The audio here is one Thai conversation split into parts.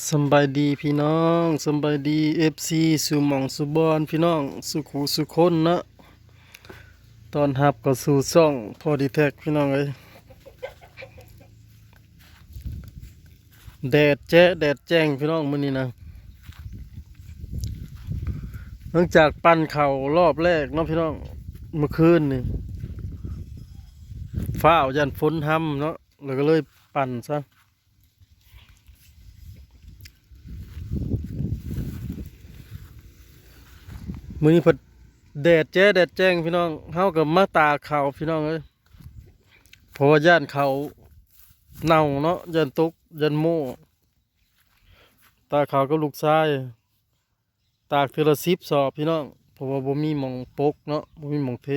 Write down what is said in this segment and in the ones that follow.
สบายดีพี่น้องสบายดีเอฟซีสุหมองสุบอนพี่น้องสุขูสุคนนะตอนหับก็สู่ซ่องพอดีแท็กพี่น้องเอ้ยแดดแจ๊แดดแจ้งพี่น้องมื้อนี้นะหลังจากปั่นเข่ารอบแรกเนาะพี่น้องเมื่อคืนนี่ฟ้าวยันฝนห้ำเนาะแล้วก็เลยปั่นซะ มื้อนี้เพิ่นแดดแจ้แดดแจ้งพี่น้องเฮากับมาตาเขาวพี่น้องเอ้ยเพราะว่าย่านเขาเน่าเนาะย่านตกย่านโม่ตาเขาวกับลูกชายตากเทอละสิบสอบพี่น้องเพราะว่าบ่มีหมองปกเนาะบ่มีหมองเท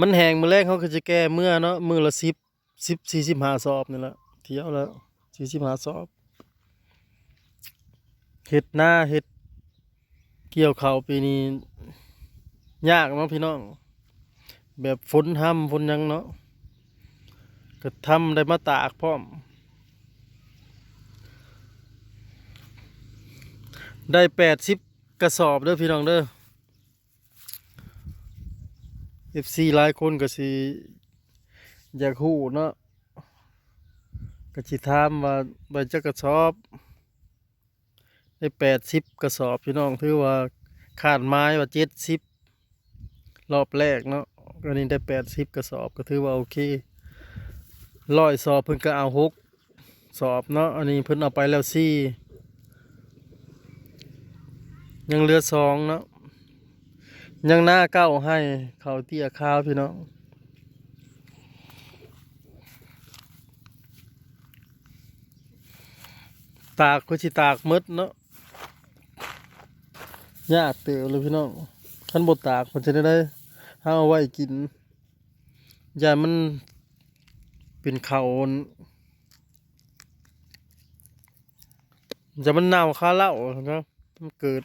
มันแห้งมือแรกเขาก็จะแก้เมื่อเนาะมือละสิบสิบสี่สิบห้าสอบนี่แหละเที่ยวแล้วสี่สิบห้าสอบเฮ็ดหน้าเฮ็ด เกี่ยวเขาวปีนี้ยากเนาะพี่น้อง แบบฝนห้ำฝนยังเนาะก็ทำได้มาตากพร้อม ได้แปดสิบกระสอบเด้อพี่น้องเด้อ FC หลายคนก็สิอยากฮู้เนาะก็สิถามว่าใบจักกระสอบ ได้แปดสิบกระสอบพี่น้องถือว่าขาดไม้ว่าเจ็ดสิบรอบแรกเนาะก็นี่ได้แปดสิบกระสอบก็ถือว่าโอเคร้อยสอบเพิ่นก็เอาหกสอบเนาะอันนี้เพิ่นเอาไปแล้วสี่ยังเหลือสองเนาะยังหน้าเก้าให้เขาเตี้ยข้าวพี่น้องตากก็สิตากหมดเนาะ ยากเตือเลยพี่น้องขั้นบดตากมันจะได้ได้ห้าเอาไว้กินยามันเป็นเขานจะมันเน่าคาเหล้าครับมันเกิด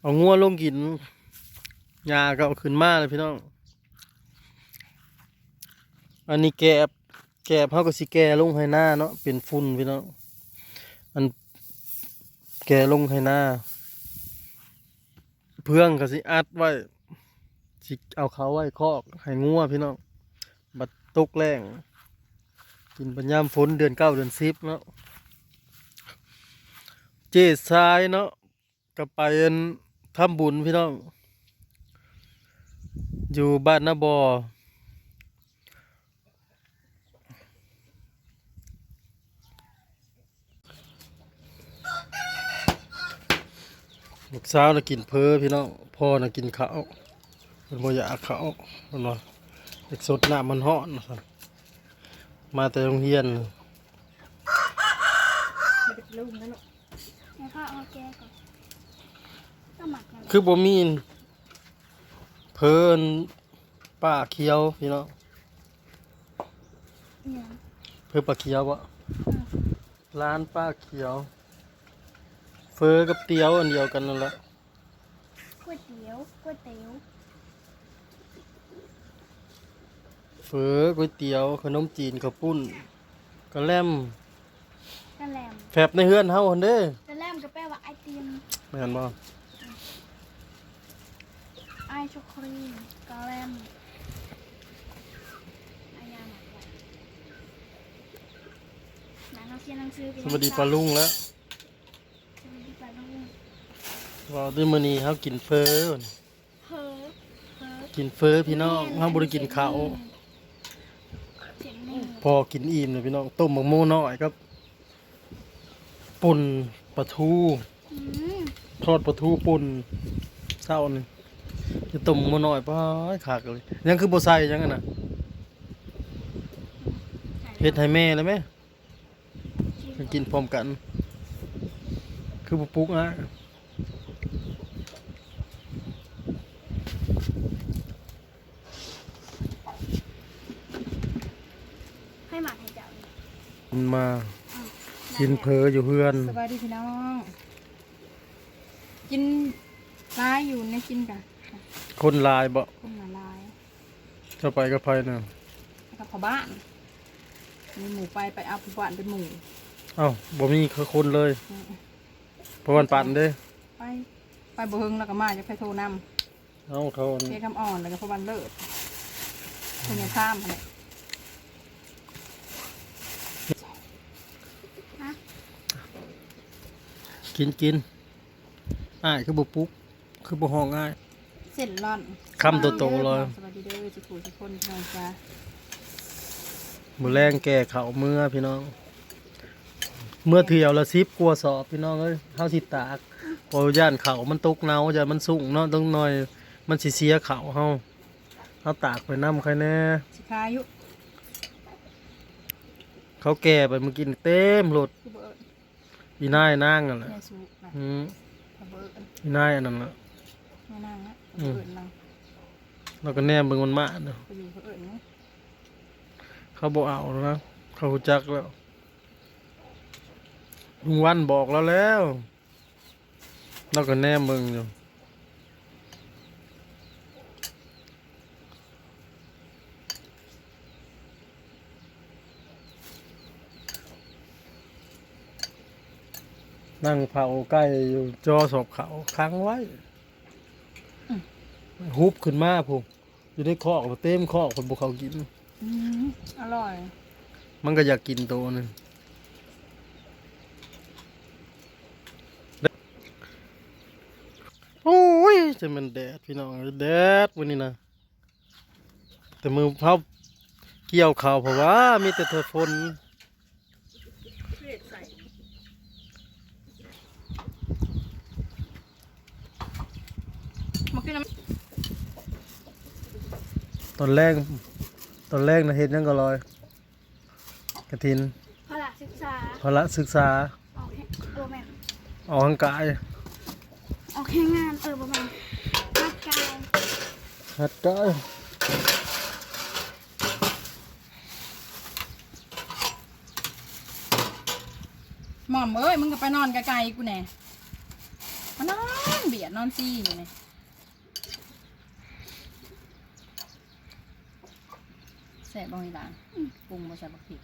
เอางัวลงกินยาก็เอาขึ้นมาเลยพี่น้อง อันนี้แกบแกบเขาก็สิแกลงให้หน้าเนาะเป็นฝุ่นพี่น้อง อัน แกลงให้หน้า เพื่องก็สิอัดไว้สิเอาเขาไว้คอกให้งัวพี่น้องบัดตกแรงกินปัญญามฝนเดือนเก้าเดือนสิบเนาะเจดทรายเนาะก็ไปอันทำบุญพี่น้อง อยู่บ้านนาบอ ลูกสาวน่ะกินเพอพี่น้องพ่อน่ะกินข้าวมันบ่อยากข้าวมันว่าเด็กสดน้ำมันฮ้อนนะครับมาแต่โรงเรียนไม่ได้เป็นลุงนะลูกให้พ่อเอาแกก่อนก็หมักนั่นแหละคือบ่มีเพิ่นป้าเขียวพี่น้องเนี่ยเพิ่นป้าเขียวบ่ร้านป้าเขียว เฟอกับเตียวอันเดียวกันนั่นแหละก๋วยเตี๋ยวก๋วยเตี๋ยวเฟอก๋วยเตี๋ยวขนมจีนข้าวปุ้นกะแลมกะแหลมแฟบในเฮือนเฮาหั่นเด้กะแหลมก็แปลว่าไอติมแม่นบ่ไอศครีมกะแหลมอายาหมักไว้ไหนเราเขียนหนังสือกันสวัสดีปลาลุงแล้ว สวัสดีปลาลุง ว่าด้วยมื้อนี้เฮากินเฟอเฮ้อเฮ้อกินเฟอพี่น้องเฮาบ่ได้กินข้าวเสียงหนึ่งพอกินอิ่มเลยพี่น้องต้มหมกโม่น้อยครับป่นปลาทูอืมทอดปลาทูป่นเศร้านี่จะต้มหมกโม่น้อยป้ายขากเลยยังคือบ่ใส่ยังกันน่ะเฮ็ดให้แม่เลยไหมไปกินพร้อมกัน คือบ่ปลุกอะ ให้หมักให้เจ้านี่ มันมากินเพออยู่เพื่อนสบายดีพี่น้อง กินร้ายอยู่เนี่ยกินกันคนหลายบ่คนละลายจะไปกับไผน่ะแล้วก็ไปเข้าบ้านมีหมูไปไปเอาผู้บ้านเป็นหมูเอ้าบ่มีคือคนเลยอืมเพราะวันปั่นเด้ ไปไปบ่เฮิงแล้วก็มาจะไปโทรนเอ้าเขาำเพียคำอ่อนแล้วก็ผู้บ้านเลิศเพิ่นยังข้ามเนี่ย กินกินอ้ายคือบ่ปลุ๊กคือบ่ห้องอ้าย เส้นร่อนคำโตๆเลย สวัสดีเด้อสุขุสุขคนพี่น้องจ้ามื้อแรงแก่เขาเมื่อพี่น้อง เมื่อเที่ยวละ10กว่าสอบพี่น้องเอ้ยเฮาสิตากเพอย่านเขามันตกเนาอย่ามันสูงเนาะต้องหน่อย มันสิเสียเขาเฮาเฮาตากไปนำใครแน่สิคายุเขาแก่ไปมากินเต็มรถ คือเบิร์ด อีนายนางนั่นแหละแม่สูนะอืมเบิร์ดอีนายอันนั้นน่ะแม่นางนะอืมเบิร์ดนางแล้วก็แนมเบิ่งมันมาเนาะไปอยู่เขาเอิญนะเขาบ่เอาแล้วนะเขารู้จักแล้วลุงวันบอกเราแล้ว เราก็แนมเบิ่งอยู่ นั่งเผาใกล้อยู่จอสอบเขาค้างไว้ฮุบขึ้นมาผมอยู่ในคอกแล้วเต็มคอกผมบุเขากินอืมอร่อย มันก็อยากกินตัวหนึงโอ้ยจะมันแดดพี่น้องแดดวันนี้นะแต่มือเผาเกี่ยวข่าวเพราะว่ามีแต่เธอฝน มากิ นน้ตอนแรก ตอนแรกนะเห็นยังก็ลอย กระถินพละศึกษาพละศึกษา ออกแห่โรแมนออกกำลังกายออกแห่งานเออประมาณร่างกายหัดกายำหม่อมเอ้ยมึงก็ไปนอนไกลๆกูแน่มานอนเบียดนอนซี่อยู่เนี่ย สบบ่อยหลังปรุงมาใส่บักผิด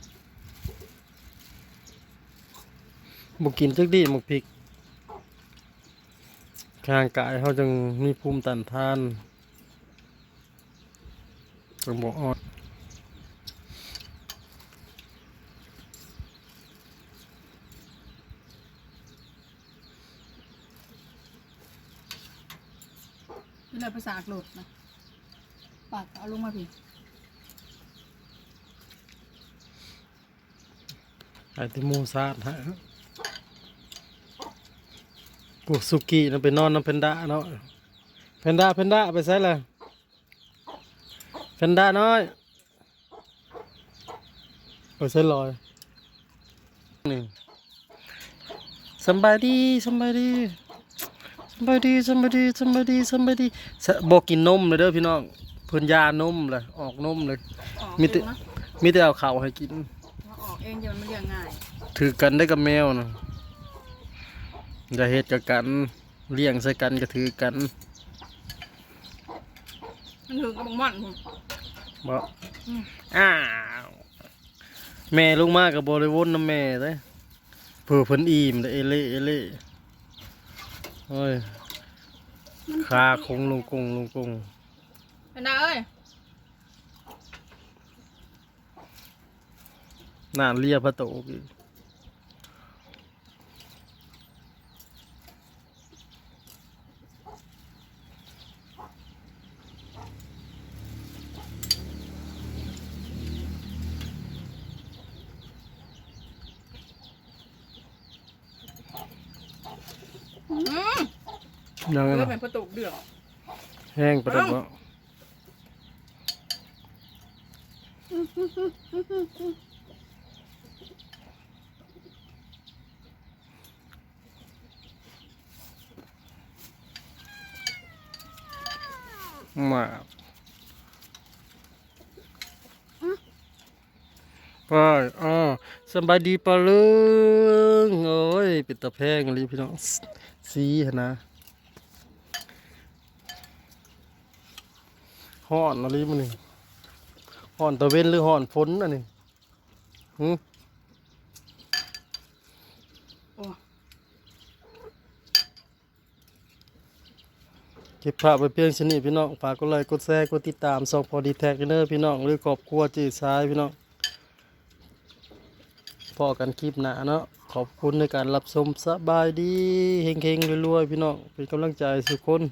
บุกินจักดีหมกพริกร่างกายเขาจึงมีภูมิต้านทานจังบอกอ่อนนี่เลยภาษากหลุดนะปากเอาลงมาพี่ ไอติมูซาดฮะพวกสุกี้นะไปนอนน้ำเพนด้าเนาะเพนด้าเพนด้าไปใส่ละเพนด้าน้อยไปใส่ลอยนี่สำบายดีสำบายดีสำบายดีสำบายดีสำบายดีสำบายดีสะบอกกินนมเลยเด้อพี่น้องเพิ่นยานมเลยออกนมเลยออกมีมีแต่มีแต่เอาข้าวให้กินออก เองจะมันเรียงง่ายถือกันได้กับแมวนะอย่าเฮ็ดกับกันเลี้ยงใส่กันก็ถือกันมันถึงกับบังม่อนผมบ่อืมอ้าวแม่ลงมากับบริวนน้ำแม่เด้เผื่อเพิ่นอิ่มเด้อเอเล่เอเล่โอ้ยขาคงลงกงลงกงเป็นได้เอ้ย น้าเลียพระโตกอีกยังไงเลือล่ะเป็นประตูเดือดแห้งไปแล้ว มาไปอ๋อสำบายดีปะลุงโอ้ยเป็นตะแพงเลยพี่น้องสีหั่นนะฮ้อนอะไรมันนี่ห่อนตะเวนหรือห่อนฝนอันนี้หืม เก็บภาพไปเพียงชนิดพี่น้องฝากกดไลค์กดแชร์กดติดตามส่องพอดีแท็กเนอร์พี่น้องหรือครอบครัวจืดซ้ายพี่น้องพอกันคลิปหนาเนาะขอบคุณในการรับชมสบายดีเฮงๆรวยๆพี่น้องเป็นกำลังใจสุดคน